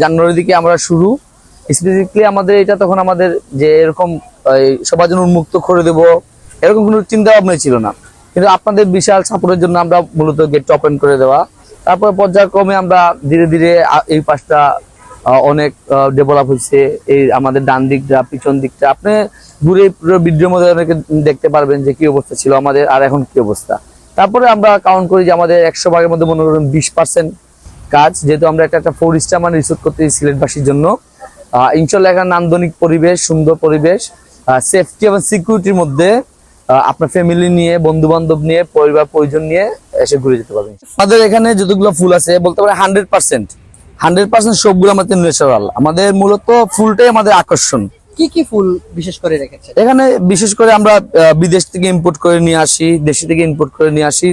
জানুয়ারি দিকে আমরা শুরু। স্পেসিফিকলি আমাদের এটা তখন আমাদের যে এরকম সবার জন্য উন্মুক্ত করে দেব, এরকম কোনো চিন্তা ভাবনা ছিল না। কিন্তু আপনাদের বিশাল সাপোর্টের জন্য আমরা মূলত গেট ওপেন করে দেওয়া। তারপরে পর্যায়ক্রমে আমরা ধীরে ধীরে এই পাশটা অনেক ডেভেলপ হয়েছে। এই আমাদের ডান দিকটা, পিছন দিকটা। আপনি ঘুরে পুরো ভিডিওর মধ্যে অনেকে দেখতে পারবেন যে কি অবস্থা ছিল আমাদের আর এখন কি অবস্থা। তারপরে আমরা কাউন্ট করি যে আমাদের একশো ভাগের মধ্যে মনে করেন বিশ পার্সেন্ট কাজ, যেহেতু আমরা একটা একটা ফোর স্টার মান রিসোর্ট করতে সিলেটবাসীর জন্য। ইনশাল্লাহ একটা নান্দনিক পরিবেশ, সুন্দর পরিবেশ সেফটি এবং সিকিউরিটির মধ্যে আপনার ফ্যামিলি নিয়ে বন্ধু বান্ধব নিয়ে, পরিবার, পরিজন নিয়ে এসে ঘুরে যেতে পারবেন। আমাদের এখানে যতগুলো ফুল আছে, বলতে পারে হান্ড্রেড পার্সেন্ট হান্ড্রেড পার্সেন্ট সবগুলো আমাদের ন্যাচারাল আমাদের মূলত ফুলটাই আমাদের আকর্ষণ। কি কি ফুল বিশেষ করে রেখেছেন? এখানে বিশেষ করে আমরা বিদেশ থেকে ইম্পোর্ট করে নিয়ে আসি, দেশি থেকে ইম্পোর্ট করে নিয়ে আসি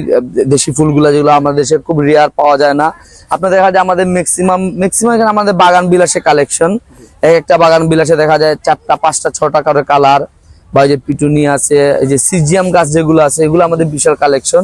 দেশি ফুলগুলো যেগুলো আমাদের দেশে খুব রেয়ার পাওয়া যায় না। আপনার দেখা যায় আমাদের ম্যাক্সিমাম ম্যাক্সিমাম এখানে আমাদের বাগান বিলাসে কালেকশন এক একটা বাগান বিলাসে দেখা যায় চারটা, পাঁচটা, ছটা করে কালার বা যে পিটুনি আছে, এই যে সিজিয়াম গাছ যেগুলো আছে, এগুলো আমাদের বিশাল কালেকশন